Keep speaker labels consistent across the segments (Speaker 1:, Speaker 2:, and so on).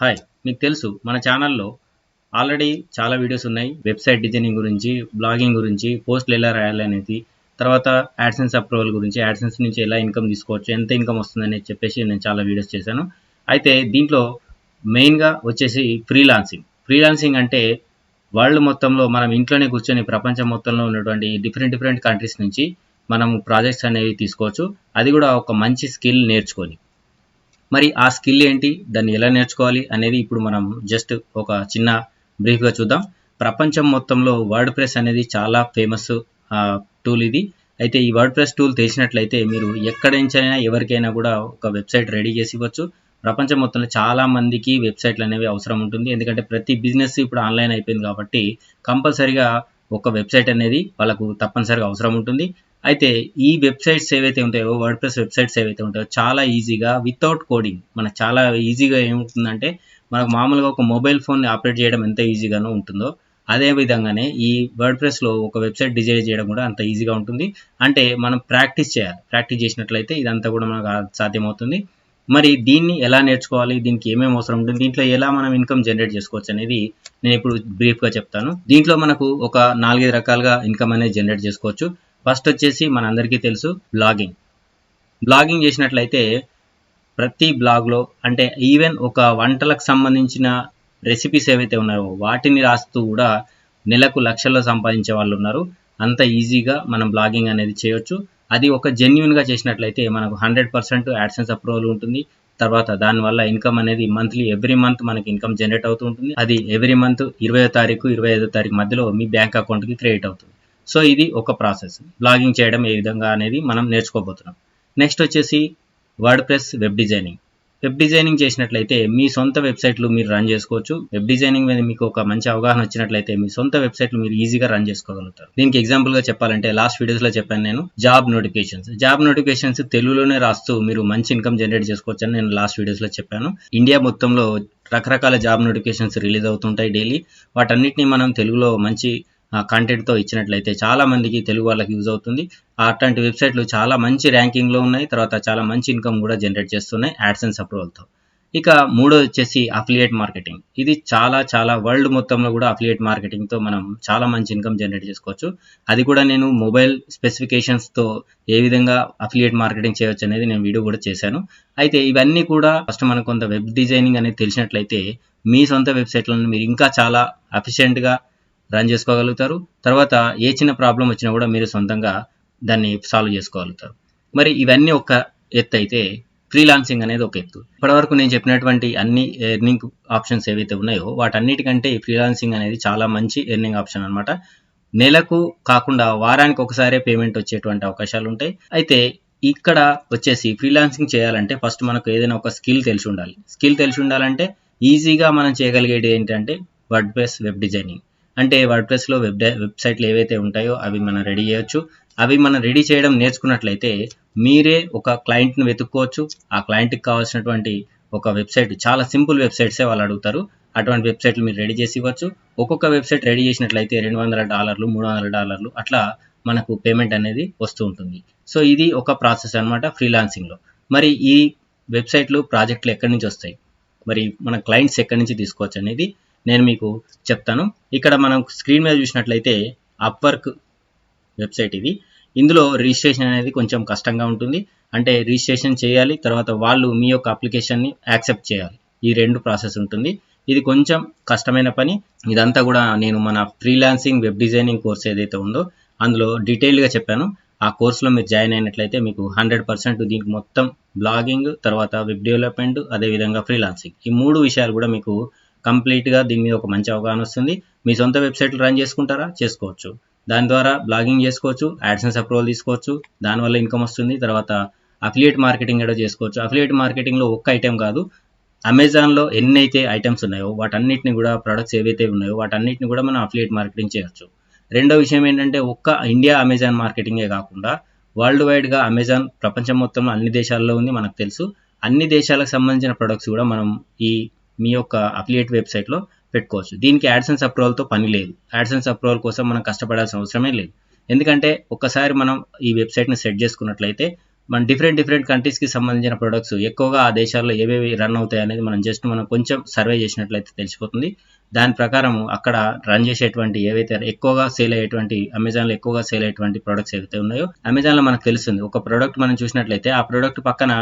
Speaker 1: Hi మీకు తెలుసు మన ఛానల్లో ఆల్రెడీ చాలా వీడియోస్ ఉన్నాయి. వెబ్సైట్ డిజైనింగ్ గురించి బ్లాగింగ్ గురించి పోస్ట్లు ఎలా రాయాలి అనేది తర్వాత యాడ్సెన్స్ అప్రూవల్ గురించి యాడ్సెన్స్ నుంచి ఎలా ఇన్కమ్ తీసుకోవచ్చు ఎంత ఇన్కమ్ వస్తుందని చెప్పేసి నేను చాలా వీడియోస్ చేశాను. అయితే దీంట్లో మెయిన్గా వచ్చేసి ఫ్రీలాన్సింగ్ ఫ్రీలాన్సింగ్ అంటే వరల్డ్ మొత్తంలో మనం ఇంట్లోనే కూర్చొని ప్రపంచం మొత్తంలో ఉన్నటువంటి డిఫరెంట్ డిఫరెంట్ కంట్రీస్ నుంచి మనం ప్రాజెక్ట్స్ అనేవి తీసుకోవచ్చు. అది కూడా ఒక మంచి స్కిల్ నేర్చుకొని. మరి ఆ స్కిల్ ఏంటి? దాన్ని ఎలా నేర్చుకోవాలి అనేది ఇప్పుడు మనం జస్ట్ ఒక చిన్న బ్రీఫ్గా చూద్దాం. ప్రపంచం మొత్తంలో వర్డ్ ప్రెస్ అనేది చాలా ఫేమస్ టూల్ ఇది. అయితే ఈ వర్డ్ ప్రెస్ టూల్ తెలిసినట్లయితే మీరు ఎక్కడ నుంచైనా ఎవరికైనా కూడా ఒక వెబ్సైట్ రెడీ చేసి ఇవ్వచ్చు. ప్రపంచం మొత్తంలో చాలా మందికి వెబ్సైట్లు అనేవి అవసరం ఉంటుంది. ఎందుకంటే ప్రతి బిజినెస్ ఇప్పుడు ఆన్లైన్ అయిపోయింది కాబట్టి కంపల్సరిగా ఒక వెబ్సైట్ అనేది వాళ్ళకు తప్పనిసరిగా అవసరం ఉంటుంది. అయితే ఈ వెబ్సైట్స్ ఏవైతే ఉంటాయో వర్డ్ ప్రెస్ వెబ్సైట్స్ ఏవైతే ఉంటాయో చాలా ఈజీగా వితౌట్ కోడింగ్ మనకు చాలా ఈజీగా ఏముంటుందంటే మనకు మామూలుగా ఒక మొబైల్ ఫోన్ని ఆపరేట్ చేయడం ఎంత ఈజీగానో ఉంటుందో అదే విధంగానే ఈ వర్డ్ ప్రెస్లో ఒక వెబ్సైట్ డిజైన్ చేయడం కూడా అంత ఈజీగా ఉంటుంది. అంటే మనం ప్రాక్టీస్ చేయాలి. ప్రాక్టీస్ చేసినట్లయితే ఇదంతా కూడా మనకు సాధ్యమవుతుంది. మరి దీన్ని ఎలా నేర్చుకోవాలి? దీనికి ఏమేమి అవసరం ఉంటుంది? దీంట్లో ఎలా మనం ఇన్కమ్ జనరేట్ చేసుకోవచ్చు అనేది నేను ఇప్పుడు బ్రీఫ్గా చెప్తాను. దీంట్లో మనకు ఒక నాలుగైదు రకాలుగా ఇన్కమ్ అనేది జనరేట్ చేసుకోవచ్చు. ఫస్ట్ వచ్చేసి మనందరికీ తెలుసు బ్లాగింగ్. బ్లాగింగ్ చేసినట్లయితే ప్రతి బ్లాగ్లో అంటే ఈవెన్ ఒక వంటలకు సంబంధించిన రెసిపీస్ ఏవైతే ఉన్నాయో వాటిని రాస్తూ కూడా నెలకు లక్షల్లో సంపాదించే వాళ్ళు ఉన్నారు. అంత ఈజీగా మనం బ్లాగింగ్ అనేది చేయొచ్చు. అది ఒక జెన్యున్గా చేసినట్లయితే మనకు హండ్రెడ్ పర్సెంట్ యాడ్సెన్స్ అప్రూవల్ ఉంటుంది. తర్వాత దానివల్ల ఇన్కమ్ అనేది మంత్లీ ఎవ్రీ మంత్ మనకి ఇన్కమ్ జనరేట్ అవుతూ ఉంటుంది. అది ఎవ్రీ మంత్ ఇరవై తారీఖు ఇరవై ఐదో తారీఖు మధ్యలో మీ బ్యాంక్ అకౌంట్కి క్రెడిట్ అవుతుంది. సో ఇది ఒక ప్రాసెస్. బ్లాగింగ్ చేయడం ఏ విధంగా అనేది మనం నేర్చుకోబోతున్నాం. నెక్స్ట్ వచ్చేసి WordPress web designing. Web designing చేసినట్లయితే మీ సొంత వెబ్సైట్లు మీరు రన్ చేసుకోవచ్చు. వెబ్ డిజైనింగ్ మీద మీకు ఒక మంచి అవగాహన వచ్చినట్లయితే మీ సొంత వెబ్సైట్లు మీరు ఈజీగా రన్ చేసుకోగలుగుతారు. దీనికి ఎగ్జాంపుల్గా చెప్పాలంటే లాస్ట్ వీడియోస్లో చెప్పాను నేను జాబ్ నోటిఫికేషన్స్. జాబ్ నోటిఫికేషన్స్ తెలుగులోనే రాస్తూ మీరు మంచి ఇన్కమ్ జనరేట్ చేసుకోవచ్చు అని నేను లాస్ట్ వీడియోస్లో చెప్పాను. ఇండియా మొత్తంలో రకరకాల జాబ్ నోటిఫికేషన్స్ రిలీజ్ అవుతుంటాయి డైలీ. వాటన్నిటిని మనం తెలుగులో మంచి కంటెంట్తో ఇచ్చినట్లయితే చాలా మందికి తెలుగు వాళ్ళకి యూజ్ అవుతుంది. అట్లాంటి వెబ్సైట్లు చాలా మంచి ర్యాంకింగ్లో ఉన్నాయి. తర్వాత చాలా మంచి ఇన్కమ్ కూడా జనరేట్ చేస్తున్నాయి యాడ్సెన్స్ అప్రూవల్తో ఇక మూడోది వచ్చేసి అఫిలియేట్ మార్కెటింగ్ ఇది చాలా చాలా వరల్డ్ మొత్తంలో కూడా అఫిలియేట్ మార్కెటింగ్తో మనం చాలా మంచి ఇన్కమ్ జనరేట్ చేసుకోవచ్చు. అది కూడా నేను మొబైల్ స్పెసిఫికేషన్స్తో ఏ విధంగా అఫిలియేట్ మార్కెటింగ్ చేయవచ్చు అనేది నేను వీడియో కూడా చేశాను. అయితే ఇవన్నీ కూడా ఫస్ట్ మనకు కొంత వెబ్ డిజైనింగ్ అనేది తెలిసినట్లయితే మీ సొంత వెబ్సైట్లను మీరు ఇంకా చాలా అఫిషియెంట్గా రన్ చేసుకోగలుగుతారు. తర్వాత ఏ చిన్న ప్రాబ్లం వచ్చినా కూడా మీరు సొంతంగా దాన్ని సాల్వ్ చేసుకోగలుగుతారు. మరి ఇవన్నీ ఒక ఎత్తు అయితే ఫ్రీలాన్సింగ్ అనేది ఒక ఎత్తు. ఇప్పటివరకు నేను చెప్పినటువంటి అన్ని ఎర్నింగ్ ఆప్షన్స్ ఏవైతే ఉన్నాయో వాటన్నిటికంటే ఈ ఫ్రీలాన్సింగ్ అనేది చాలా మంచి ఎర్నింగ్ ఆప్షన్ అనమాట నెలకు కాకుండా వారానికి ఒకసారే పేమెంట్ వచ్చేటువంటి అవకాశాలు ఉంటాయి. అయితే ఇక్కడ వచ్చేసి ఫ్రీలాన్సింగ్ చేయాలంటే ఫస్ట్ మనకు ఏదైనా ఒక స్కిల్ తెలిసి ఉండాలి. స్కిల్ తెలిసి ఉండాలంటే ఈజీగా మనం చేయగలిగేది ఏంటంటే వర్డ్ బెస్ వెబ్ డిజైనింగ్ అంటే వర్డ్ ప్రెస్లో వెబ్ వెబ్సైట్లు ఏవైతే ఉంటాయో అవి మనం రెడీ చేయొచ్చు. అవి మనం రెడీ చేయడం నేర్చుకున్నట్లయితే మీరే ఒక క్లయింట్ని వెతుక్కోవచ్చు. ఆ క్లయింట్కి కావాల్సినటువంటి ఒక వెబ్సైట్ చాలా సింపుల్ వెబ్సైట్సే వాళ్ళు అడుగుతారు. అటువంటి వెబ్సైట్లు మీరు రెడీ చేసి ఇవ్వచ్చు. ఒక్కొక్క వెబ్సైట్ రెడీ చేసినట్లయితే రెండు వందల డాలర్లు మూడు వందల డాలర్లు అట్లా మనకు పేమెంట్ అనేది వస్తూ ఉంటుంది. సో ఇది ఒక ప్రాసెస్ అనమాట ఫ్రీలాన్సింగ్లో. మరి ఈ వెబ్సైట్లు ప్రాజెక్టులు ఎక్కడి నుంచి వస్తాయి? మరి మన క్లయింట్స్ ఎక్కడి నుంచి తీసుకోవచ్చు అనేది నేను మీకు చెప్తాను. ఇక్కడ మనం స్క్రీన్ మీద చూసినట్లయితే అప్వర్క్ వెబ్సైట్ ఇది. ఇందులో రిజిస్ట్రేషన్ అనేది కొంచెం కష్టంగా ఉంటుంది. అంటే రిజిస్ట్రేషన్ చేయాలి తర్వాత వాళ్ళు మీ యొక్క అప్లికేషన్ని యాక్సెప్ట్ చేయాలి. ఈ రెండు ప్రాసెస్ ఉంటుంది. ఇది కొంచెం కష్టమైన పని. ఇదంతా కూడా నేను మన ఫ్రీలాన్సింగ్ వెబ్ డిజైనింగ్ కోర్స్ ఏదైతే ఉందో అందులో డీటెయిల్గా చెప్పాను. ఆ కోర్సులో మీరు జాయిన్ అయినట్లయితే మీకు హండ్రెడ్ పర్సెంట్ దీనికి మొత్తం బ్లాగింగ్ తర్వాత వెబ్ డెవలప్మెంట్ అదేవిధంగా ఫ్రీలాన్సింగ్. ఈ మూడు విషయాలు కూడా మీకు కంప్లీట్గా దీని మీద ఒక మంచి అవగాహన వస్తుంది. మీ సొంత వెబ్సైట్లు రన్ చేసుకుంటారా? చేసుకోవచ్చు. దాని ద్వారా బ్లాగింగ్ చేసుకోవచ్చు యాడ్సెన్స్ అప్రూవల్ తీసుకోవచ్చు దానివల్ల ఇన్కమ్ వస్తుంది. తర్వాత అఫిలియేట్ మార్కెటింగ్ కూడా చేసుకోవచ్చు. అఫిలియేట్ మార్కెటింగ్లో ఒక్క ఐటెం కాదు అమెజాన్లో ఎన్ని అయితే ఐటమ్స్ ఉన్నాయో వాటన్నిటిని కూడా ప్రొడక్ట్స్ ఏవైతే ఉన్నాయో వాటన్నిటిని కూడా మనం అఫిలియేట్ మార్కెటింగ్ చేయొచ్చు. రెండో విషయం ఏంటంటే ఒక్క ఇండియా అమెజాన్ మార్కెటింగే కాకుండా వరల్డ్ వైడ్గా అమెజాన్ ప్రపంచం మొత్తంలో అన్ని దేశాల్లో ఉంది మనకు తెలుసు. అన్ని దేశాలకు సంబంధించిన ప్రొడక్ట్స్ కూడా మనం ఈ మీ యొక్క అఫిలియేట్ వెబ్సైట్లో పెట్టుకోవచ్చు. దీనికి యాడ్సెన్స్ అప్రూవల్తో పని లేదు. యాడ్సెన్స్ అప్రూవల్ కోసం మనం కష్టపడాల్సిన అవసరమే లేదు. ఎందుకంటే ఒక్కసారి మనం ఈ వెబ్సైట్ని సెట్ చేసుకున్నట్లయితే మన డిఫరెంట్ డిఫరెంట్ కంట్రీస్కి సంబంధించిన ప్రొడక్ట్స్ ఎక్కువగా ఆ దేశాల్లో ఏవేవి రన్ అవుతాయి అనేది మనం జస్ట్ మనం కొంచెం సర్వే చేసినట్లయితే తెలిసిపోతుంది. దాని ప్రకారం అక్కడ రన్ చేసేటువంటి ఏవైతే ఎక్కువగా సేల్ అయ్యేటువంటి అమెజాన్లో ఎక్కువగా సేల్ అయ్యేటువంటి ప్రొడక్ట్స్ ఏవైతే ఉన్నాయో అమెజాన్లో మనకు తెలుస్తుంది. ఒక ప్రోడక్ట్ మనం చూసినట్లయితే ఆ ప్రోడక్ట్ పక్కన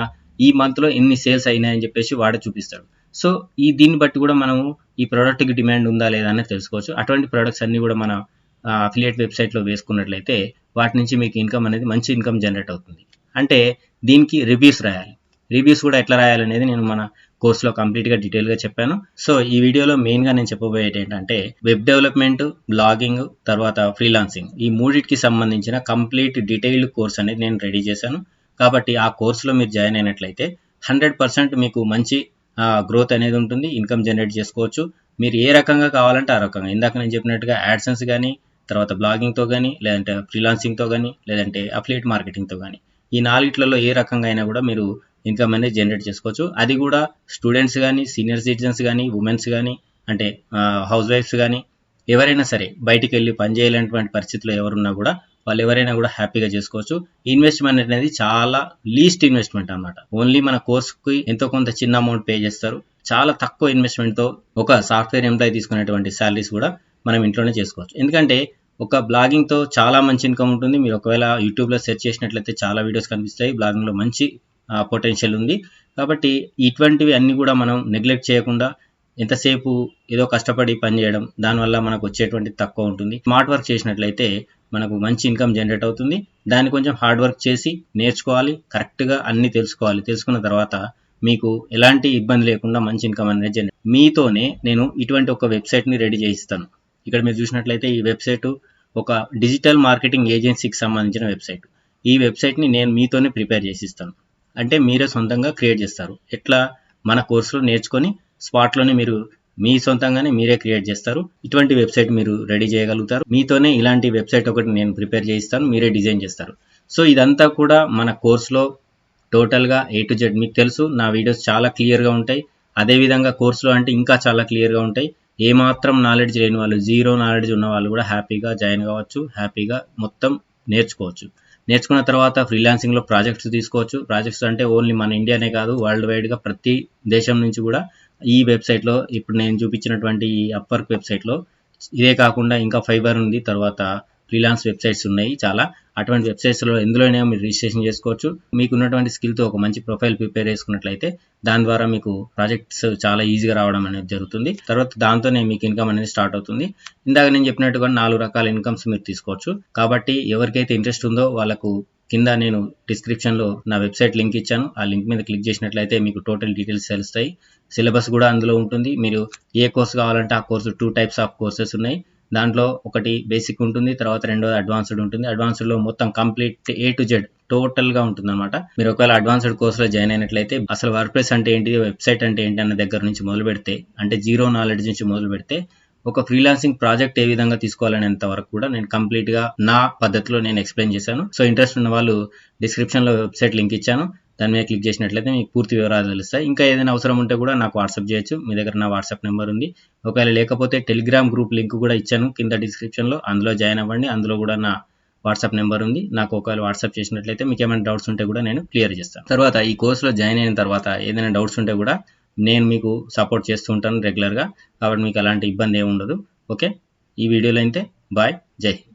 Speaker 1: ఈ మంత్లో ఎన్ని సేల్స్ అయినాయని చెప్పేసి వాడే చూపిస్తాడు. సో ఈ దీన్ని బట్టి కూడా మనము ఈ ప్రోడక్ట్కి డిమాండ్ ఉందా లేదా అనేది తెలుసుకోవచ్చు. అటువంటి ప్రొడక్ట్స్ అన్నీ కూడా మన అఫిలియేట్ వెబ్సైట్లో వేసుకున్నట్లయితే వాటి నుంచి మీకు ఇన్కమ్ అనేది మంచి ఇన్కమ్ జనరేట్ అవుతుంది. అంటే దీనికి రివ్యూస్ రాయాలి. రివ్యూస్ కూడా ఎట్లా రాయాలనేది నేను మన కోర్సులో కంప్లీట్గా డీటెయిల్గా చెప్పాను. సో ఈ వీడియోలో మెయిన్గా నేను చెప్పబోయేది ఏంటంటే వెబ్ డెవలప్మెంట్ బ్లాగింగ్ తర్వాత ఫ్రీలాన్సింగ్ ఈ మూడింటికి సంబంధించిన కంప్లీట్ డీటెయిల్డ్ కోర్స్ అనేది నేను రెడీ చేశాను. కాబట్టి ఆ కోర్సులో మీరు జాయిన్ అయినట్లయితే హండ్రెడ్ పర్సెంట్ మీకు మంచి గ్రోత్ అనేది ఉంటుంది ఇన్కమ్ జనరేట్ చేసుకోవచ్చు. మీరు ఏ రకంగా కావాలంటే ఆ రకంగా. ఇందాక నేను చెప్పినట్టుగా యాడ్సెన్స్ కానీ తర్వాత బ్లాగింగ్తో కానీ లేదంటే ఫ్రీలాన్సింగ్తో కానీ లేదంటే అఫిలియేట్ మార్కెటింగ్తో కానీ ఈ నాలుగిట్లలో ఏ రకంగా అయినా కూడా మీరు ఇన్కమ్ అనేది జనరేట్ చేసుకోవచ్చు. అది కూడా స్టూడెంట్స్ కానీ సీనియర్ సిటిజన్స్ కానీ ఉమెన్స్ కానీ అంటే హౌస్ వైఫ్స్ కానీ ఎవరైనా సరే బయటికి వెళ్ళి పని చేయలేనటువంటి పరిస్థితిలో ఎవరున్నా కూడా వాళ్ళు ఎవరైనా కూడా హ్యాపీగా చేసుకోవచ్చు. ఇన్వెస్ట్మెంట్ అనేది చాలా లీస్ట్ ఇన్వెస్ట్మెంట్ అనమాట ఓన్లీ మన కోర్స్కి ఎంతో కొంత చిన్న అమౌంట్ పే చేస్తారు. చాలా తక్కువ ఇన్వెస్ట్మెంట్తో ఒక సాఫ్ట్వేర్ ఎంప్లాయ్ తీసుకునేటువంటి శాలరీస్ కూడా మనం ఇంట్లోనే చేసుకోవచ్చు. ఎందుకంటే ఒక బ్లాగింగ్తో చాలా మంచి ఇన్కమ్ ఉంటుంది. మీరు ఒకవేళ యూట్యూబ్లో సెర్చ్ చేసినట్లయితే చాలా వీడియోస్ కనిపిస్తాయి. బ్లాగింగ్లో మంచి పొటెన్షియల్ ఉంది. కాబట్టి ఇటువంటివి అన్నీ కూడా మనం నెగ్లెక్ట్ చేయకుండా ఎంతసేపు ఏదో కష్టపడి పని చేయడం దానివల్ల మనకు వచ్చేటువంటి తక్కువ ఉంటుంది. స్మార్ట్ వర్క్ చేసినట్లయితే మనకు మంచి ఇన్కమ్ జనరేట్ అవుతుంది. దాన్ని కొంచెం హార్డ్ వర్క్ చేసి నేర్చుకోవాలి. కరెక్ట్గా అన్నీ తెలుసుకోవాలి. తెలుసుకున్న తర్వాత మీకు ఎలాంటి ఇబ్బంది లేకుండా మంచి ఇన్కమ్ అనేది జనరేట్ మీతోనే నేను ఇటువంటి ఒక వెబ్సైట్ని రెడీ చేయిస్తాను. ఇక్కడ మీరు చూసినట్లయితే ఈ వెబ్సైట్ ఒక డిజిటల్ మార్కెటింగ్ ఏజెన్సీకి సంబంధించిన వెబ్సైట్. ఈ వెబ్సైట్ని నేను మీతోనే ప్రిపేర్ చేసిస్తాను. అంటే మీరే సొంతంగా క్రియేట్ చేస్తారు. ఎట్లా? మన కోర్సులో నేర్చుకొని స్పాట్లోనే మీరు మీ సొంతంగానే మీరే క్రియేట్ చేస్తారు. ఇటువంటి వెబ్సైట్ మీరు రెడీ చేయగలుగుతారు. మీతోనే ఇలాంటి వెబ్సైట్ ఒకటి నేను ప్రిపేర్ చేయిస్తాను. మీరే డిజైన్ చేస్తారు. సో ఇదంతా కూడా మన కోర్సులో టోటల్గా ఏ టు జెడ్ మీకు తెలుసు. నా వీడియోస్ చాలా క్లియర్గా ఉంటాయి. అదేవిధంగా కోర్సులో అంటే ఇంకా చాలా క్లియర్గా ఉంటాయి. ఏమాత్రం నాలెడ్జ్ లేని వాళ్ళు జీరో నాలెడ్జ్ ఉన్న వాళ్ళు కూడా హ్యాపీగా జాయిన్ కావచ్చు. హ్యాపీగా మొత్తం నేర్చుకోవచ్చు. నేర్చుకున్న తర్వాత ఫ్రీలాన్సింగ్లో ప్రాజెక్ట్స్ తీసుకోవచ్చు. ప్రాజెక్ట్స్ అంటే ఓన్లీ మన ఇండియానే కాదు వరల్డ్ వైడ్గా ప్రతి దేశం నుంచి కూడా ఈ వెబ్సైట్లో ఇప్పుడు నేను చూపించినటువంటి ఈ అప్వర్క్ వెబ్సైట్లో ఇదే కాకుండా ఇంకా ఫైబర్ ఉంది తర్వాత ఫ్రీలాన్స్ వెబ్సైట్స్ ఉన్నాయి చాలా. అటువంటి వెబ్సైట్స్లో ఎందులోనే మీరు రిజిస్ట్రేషన్ చేసుకోవచ్చు. మీకు ఉన్నటువంటి స్కిల్తో ఒక మంచి ప్రొఫైల్ ప్రిపేర్ చేసుకున్నట్లయితే దాని ద్వారా మీకు ప్రాజెక్ట్స్ చాలా ఈజీగా రావడం అనేది జరుగుతుంది. తర్వాత దాంతోనే మీకు ఇన్కమ్ అనేది స్టార్ట్ అవుతుంది. ఇందాక నేను చెప్పినట్టుగా నాలుగు రకాల ఇన్కమ్స్ మీరు తీసుకోవచ్చు. కాబట్టి ఎవరికైతే ఇంట్రెస్ట్ ఉందో వాళ్ళకు కింద నేను డిస్క్రిప్షన్లో నా వెబ్సైట్ లింక్ ఇచ్చాను. ఆ లింక్ మీద క్లిక్ చేసినట్లయితే మీకు టోటల్ డీటెయిల్స్ తెలుస్తాయి. సిలబస్ కూడా అందులో ఉంటుంది. మీరు ఏ కోర్స్ కావాలంటే ఆ course two types of courses ఉన్నాయి. దాంట్లో ఒకటి బేసిక్ ఉంటుంది తర్వాత రెండోది అడ్వాన్స్డ్ ఉంటుంది. అడ్వాన్స్డ్లో మొత్తం కంప్లీట్ ఏ టు జెడ్ టోటల్గా ఉంటుంది అనమాట మీరు ఒకవేళ అడ్వాన్స్డ్ కోర్సులో జాయిన్ అయినట్లయితే అసలు వర్క్ ప్లేస్ అంటే ఏంటి వెబ్సైట్ అంటే ఏంటి అన్న దగ్గర నుంచి మొదలు పెడితే అంటే జీరో నాలెడ్జ్ నుంచి మొదలు పెడితే ఒక ఫ్రీలాన్సింగ్ ప్రాజెక్ట్ ఏ విధంగా తీసుకోవాలనేంత వరకు కూడా నేను కంప్లీట్గా నా పద్ధతిలో నేను ఎక్స్ప్లెయిన్ చేశాను. సో ఇంట్రెస్ట్ ఉన్న వాళ్ళు డిస్క్రిప్షన్లో వెబ్సైట్ లింక్ ఇచ్చాను. దాని మీద క్లిక్ చేసినట్లయితే మీకు పూర్తి వివరాలు తెలుస్తాయి. ఇంకా ఏదైనా అవసరం ఉంటే కూడా నాకు వాట్సాప్ చేయొచ్చు. మీ దగ్గర నా వాట్సాప్ నెంబర్ ఉంది. ఒకవేళ లేకపోతే టెలిగ్రామ్ గ్రూప్ లింక్ కూడా ఇచ్చాను కింద డిస్క్రిప్షన్లో అందులో జాయిన్ అవ్వండి. అందులో కూడా నా వాట్సాప్ నెంబర్ ఉంది. నాకు ఒకవేళ వాట్సాప్ చేసినట్లయితే మీకు ఏమైనా డౌట్స్ ఉంటే కూడా నేను క్లియర్ చేస్తాను. తర్వాత ఈ కోర్సులో జాయిన్ అయిన తర్వాత ఏదైనా డౌట్స్ ఉంటే కూడా నేను మీకు సపోర్ట్ చేస్తూ ఉంటాను రెగ్యులర్గా కాబట్టి మీకు అలాంటి ఇబ్బంది ఏమి ఉండదు. ఓకే ఈ వీడియోలో అయితే బాయ్ జై. హింద్